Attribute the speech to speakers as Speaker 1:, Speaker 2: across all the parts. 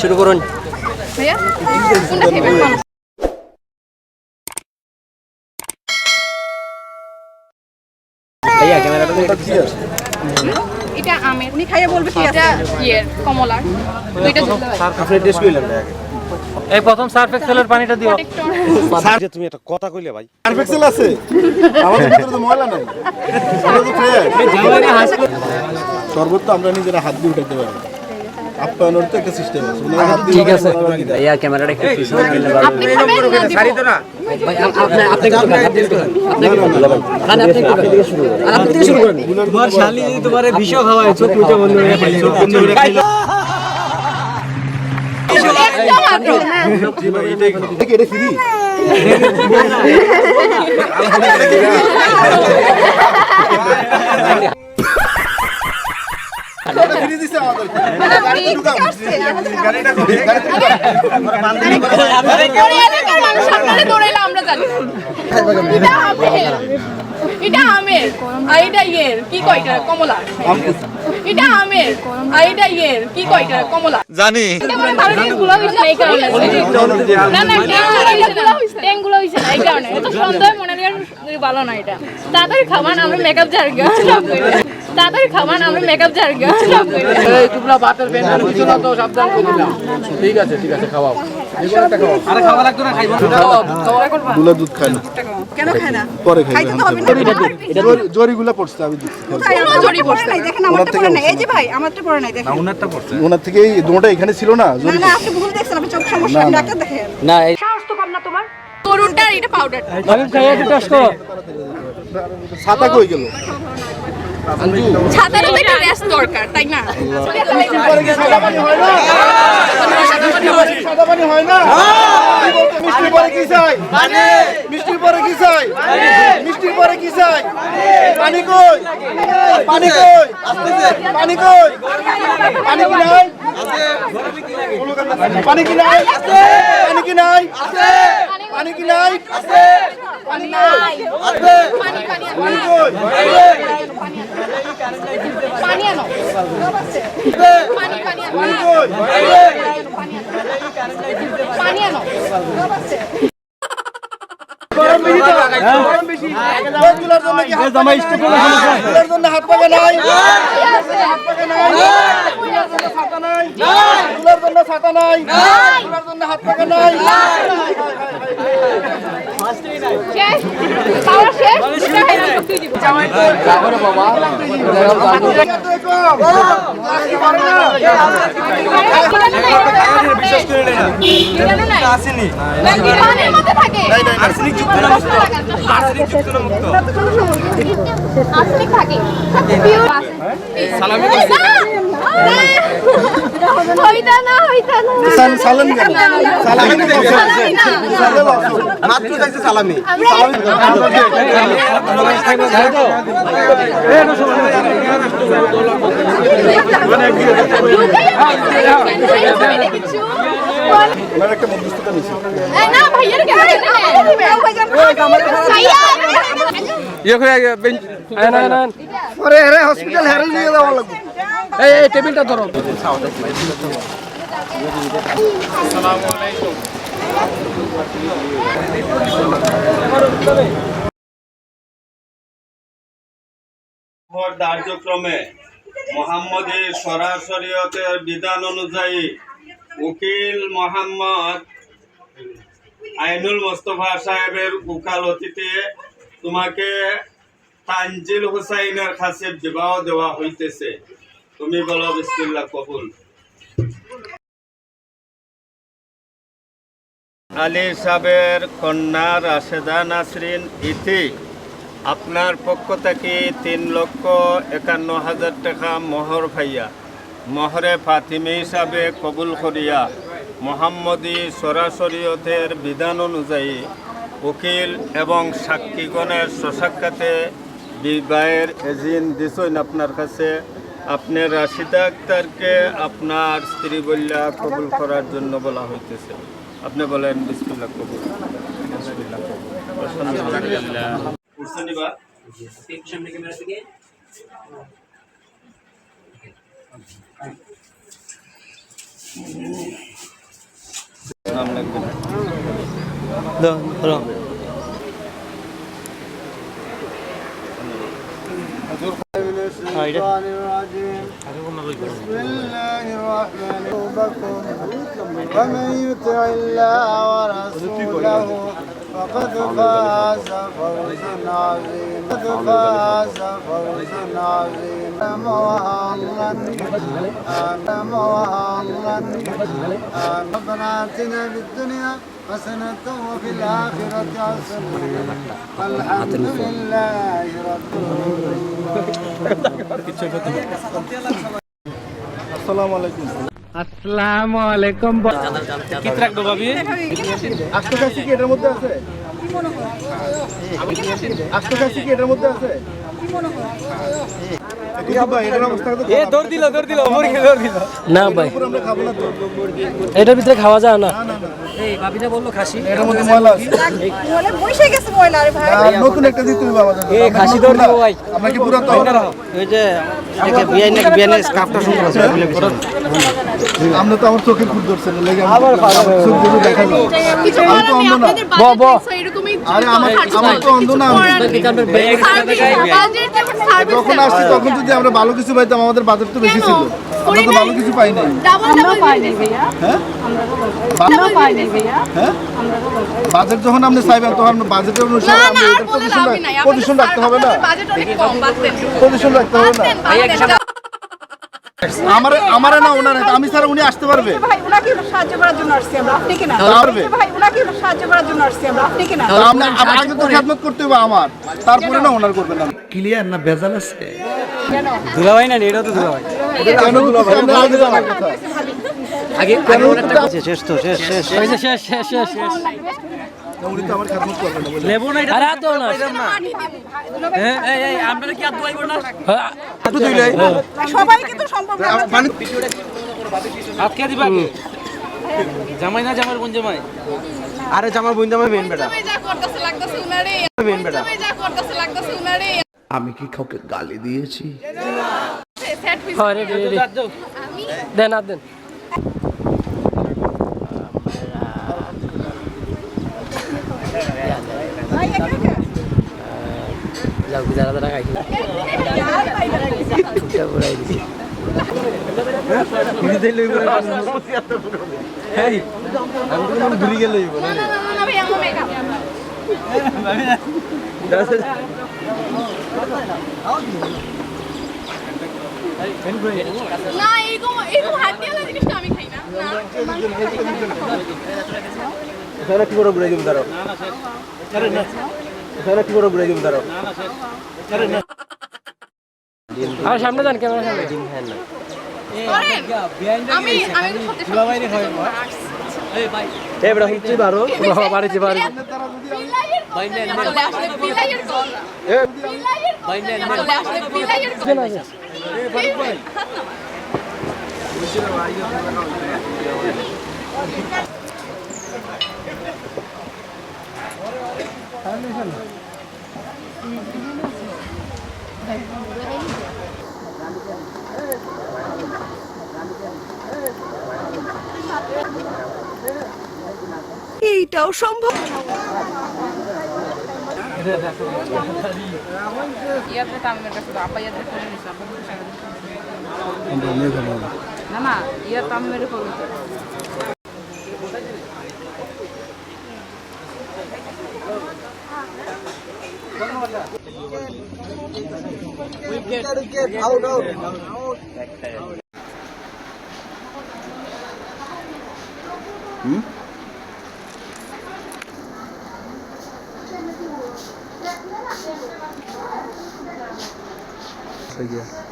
Speaker 1: শুরু করুন
Speaker 2: ভাইয়া? এটা আমের উনি খাইয়ে বলবে কি এটা ইয়ের কমলার দুইটা
Speaker 1: আপনি টেস্ট করলেন ভাই আগে
Speaker 3: এই প্রথম সার্ফ এক্সেলের পানিটা দিও।
Speaker 4: যে তুমি একটা কথা কইলে ভাই। পারফেক্সেল আছে? আমাদের ভিতরে তো ময়লা নাই। আমরা তো ফ্রেশ শরবত তো আমরা নিজেরা হাত দিয়ে উঠাইতে পারি। আপ্যায়নের তো একটা সিস্টেম আছে।
Speaker 1: ঠিক আছে? ভাইয়া ক্যামেরাটা একটু পিছনে নিলে ভালো
Speaker 2: আপনি খাবেন না দিব
Speaker 1: ভাই আপ- আপনি আপনি একটু আপনি একটু। আপনি একটু। খান, আপনি একটু খান। আর আপনি থেকে শুরু করেন।
Speaker 3: তোমার শালি যদি তোমার বিষ খাওয়ায় চোখ মুখে বন্ধ হয়ে যায় চোখ বন্ধ হয়ে যায়
Speaker 2: একটা জানি। এটা আমের। এটা আমের। আর এটা ইয়ের। কি কয় কমলা। এটা আমের। আর এটা ইয়ের। কি কয় কমলা। জানি। গুলো হইছে না? এই কারণে। না না ট্যাঙ্গুলো হইছে না। এই কারণে। এত সন্দেহ মনে ভালো না এটা। তাড়াতাড়ি খাবার আমরা মেকআপ জার গিয়া সব কইলে তাড়াতাড়ি খাবার আমরা মেকআপ জার গিয়া সব কইলে
Speaker 3: এই তোমরা ভাতের প্যান্ডেল কিছু না তো সাবধান ঠিক আছে ঠিক আছে খাওয়াও। আরে খাওয়া লাগতো না খাইবো
Speaker 4: গুলা দুধ খায় না।
Speaker 5: কেন খায় না?
Speaker 4: পরে খাইবে
Speaker 5: খাইতে তো হবে না।
Speaker 4: জরি- জরিগুলা পড়ছে আমি দিচ্ছি
Speaker 5: কোথায়? আমার
Speaker 2: জড়ি
Speaker 5: পড়ে নাই দেখেন আমারটা পড়ে নাই। এই যে ভাই আমারটা পড়ে নাই দেখেন।
Speaker 4: ওনার থেকে এই দোটা এখানে ছিল না জরি
Speaker 5: না আপনি ভুল দেখছেন আপনি চোখ সমস্যা ডাক্তার দেখেন।
Speaker 1: না
Speaker 5: সাহস তো কম না তোমার।
Speaker 2: তরুণটা এটা পাউডার
Speaker 3: আমি খাইয়ে একটু
Speaker 4: ছাতা কই গেল?
Speaker 2: ছাতারও তো একটা রেস্ট দরকার তাই না?
Speaker 4: হয় না মিষ্টির পরে কি চাই মিষ্টির পরে কি চাই মিষ্টির পরে কি চাই পানি কই পানি কই পানি কই পানি কি নাই? পানি কি নাই? পানি কি নাই? পানি কি নাই? পানি নাই।
Speaker 2: পানি পানি আনো।
Speaker 4: পানি কই
Speaker 2: পানি আনো। পানি পানি আনো।
Speaker 4: পানি কই
Speaker 2: পানি আনো। শেষ করে আসেনি আর্সেনিক যুক্ত না মুক্ত? আর্সেনিক যুক্ত না মুক্ত আর্সেনিক থাকে সালামি না।
Speaker 4: সালাম একটা মধ্যস্থতা
Speaker 2: না। ভাইয়ার
Speaker 3: ইয়ে
Speaker 4: আরে হসপিটাল নিয়ে যাওয়া লাগবে।
Speaker 3: এই এই, টেবিলটা ধরো।
Speaker 6: কার্যক্রমে মোহাম্মদের সরাসরিয়তের বিধান অনুযায়ী উকিল মোহাম্মদ আইনুল মোস্তফা সাহেবের উকালতিতে তোমাকে তানজিল হুসাইনের কাছে বিবাহ দেওয়া হইতেছে। তুমি বলো, বিসমিল্লাহ, কবুল। আলী সাহেবের কন্যা রাশেদা নাসরিন ইতি, আপনার পক্ষ থেকে তিন লক্ষ একান্ন হাজার টাকা মোহর ভাইয়া। মোহরে ফাতিমি হিসাবে কবুল করিয়া মোহাম্মদী সরাসরিয়তের বিধান অনুযায়ী উকিল এবং সাক্ষীগণের স্বসাক্ষাতে বিবাহের এজিন দিছইন আপনার কাছে। আপনি রাশিদা আক্তারকে আপনার স্ত্রী বললা কবুল করার জন্য বলা হইতেছে। আপনি বলেন, বিসমিল্লাহ, কবুল।
Speaker 4: بسم الله الرحمن الرحيم ومن يطع الله ورسوله فقد فاز فوزا عظيما فقد فاز فوزا عظيما وهلا آمين وهلا آمين ربنا آتنا في الدنيا حسنة وفي الآخرة حسنة والحمد لله رب আসসালামু আলাইকুম
Speaker 3: আসসালামু আলাইকুম কি রাখবো ভাবি
Speaker 4: আটশো কাশি কি এটার মধ্যে আছে আটশো কাশি কি এটার মধ্যে আছে কুতুব ভাই, এটার অবস্থা তো খারাপ।
Speaker 3: দৌড় দিল দৌড় দিল ওপর গিয়ে দৌড় দিল
Speaker 1: না ভাই
Speaker 4: আমরা তো।
Speaker 1: এটার ভিতরে খাওয়া যায় না
Speaker 4: এটার মধ্যে ময়লা আছে।
Speaker 5: বলে বসে গেছে ময়লা রে ভাই
Speaker 4: আর নতুন একটা দিতে হবে আমাদের জন্য। আমরা
Speaker 1: খাসি
Speaker 4: নতুন
Speaker 1: দৌড়
Speaker 4: না।
Speaker 1: দিবো ভাই।
Speaker 4: আমরা কি পুরো তো আমরা তো আমার চোখে খুব ধরছে আরে আমার আমার তো অন্ধ না যখন আসছি তখন যদি আমরা ভালো কিছু পাইতাম আমাদের বাজেট তো বেশি ছিল। আমরা তো ভালো কিছু পাই নাই হ্যাঁ? হ্যাঁ? বাজেট যখন আপনি চাইবেন তখন বাজেটের অনুসারে পজিশন পজিশন রাখতে হবে না।
Speaker 2: বাজেট অনেক কম বাঁচতেন
Speaker 4: পজিশন রাখতে হবে না। আমার আমার না ওনার আমি স্যার উনি আসতে পারবে।
Speaker 5: ভাই ওনাকে সাহায্য করার জন্য আসছি আমরা। আপনি কেনা?
Speaker 4: পারবে
Speaker 5: ভাই ওনাকে সাহায্য করার জন্য আসছি আমরা। আপনি কেনা?
Speaker 4: তা আমরা আ- আগে তো খেদমত করতে হবে আমার। তারপরে না ওনার করবেন না
Speaker 7: ক্লিয়ার না ভেজাল আছে?
Speaker 3: দুলাভাই না এটা তো দুলাভাই
Speaker 4: আগে
Speaker 1: আগে
Speaker 4: কেন বলতেছি
Speaker 1: শেষ তো শেষ শেষ শেষ। শেষ শেষ
Speaker 4: না।
Speaker 3: লেবু না এটা
Speaker 1: না
Speaker 3: হ্যাঁ এই এই আপনারা কি আর দুয়াইব না?
Speaker 5: সবাইকে তো সম্ভব না।
Speaker 4: আ-
Speaker 3: হাত কে দিবা কে? জামাই না জামাই কোন জামাই?
Speaker 7: আরে জামার বোন জামাই মেন বেটা।
Speaker 2: তুমি যা করতেছে লাগতেছে উনারে।
Speaker 7: মেন বেটা।
Speaker 2: যা করতেছে লাগতেছে উনারে।
Speaker 7: আমি কি কাউকে গালি দিয়েছি?
Speaker 1: হ্যাঁ দেন আর দেন। যাও কি যারা যারা খাইছি। ছুটটা পুরাই দিছি
Speaker 2: না না না না ভাই আমার মেকআপ না এরকম এরকম হাত দিয়ে জিনিসটা আমি খাই না না
Speaker 7: কি করে ঘুরে দিব দাঁড়াও। এখানে কি করে ঘুরে দিব দাঁড়াও
Speaker 1: আর সামনে যান ক্যামেরা সামনে।
Speaker 2: করেন আমি আমি সত্যি সত্যি
Speaker 7: এ বেটা হচ্ছে বারো
Speaker 1: বাড়িতে বাড়ি
Speaker 2: আসলে বিলাইয়ের কল আসলে বিলাইয়ের কল আপা ইয়াদের সম্ভব। না না ইয়ার তামিমের ফোন নিছে wicket wicket out out hmm Yeah.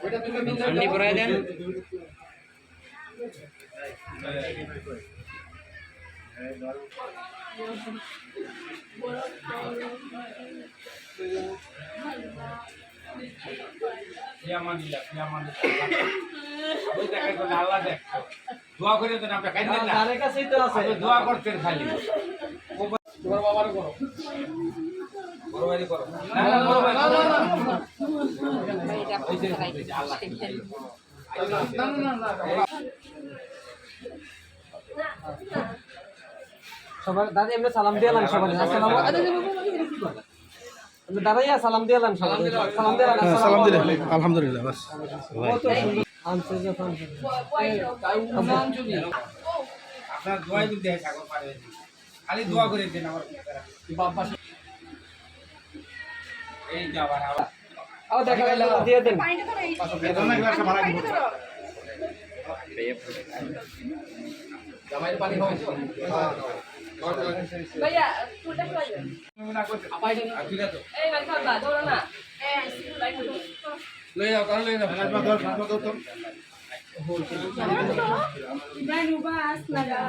Speaker 1: Aunty পরাই দেন
Speaker 3: দোয়া করে দেন আপনি কাইন্দেন না তার কাছেই তো দোয়া করতেন খালি তোমার বাবার করো বড় করো না না না
Speaker 1: সবার দাদি এমনি সালাম দিলাম সবার আসসালামু আলাইকুম দাঁড়াইয়া সালাম দিলাম সবার সালাম দিলাম সালাম দিলাম
Speaker 4: আলহামদুলিল্লাহ বাস।
Speaker 1: আনছে যখন
Speaker 3: আপনার দোয়াই দিতে হয় ঠাকুর খালি দোয়া করে দেন আমার বাবা এই যে আবার। আবার
Speaker 1: দেখা গেল দিয়ে দেন।
Speaker 5: পানিটা ধরো এই পানিটা ধরো।
Speaker 3: জামাইয়ের পানি খাওয়া
Speaker 2: ভাইয়া ফুলটা খাওয়া যাবে
Speaker 3: না করতে আপাই দেন। ঠিক আছে।
Speaker 2: এই ভাই খাবা ধরো না। এই আইসি লাইট
Speaker 3: লয়ে যাও কারণ লয়ে যাও।
Speaker 5: ইব্রাহিম উবাস লাগা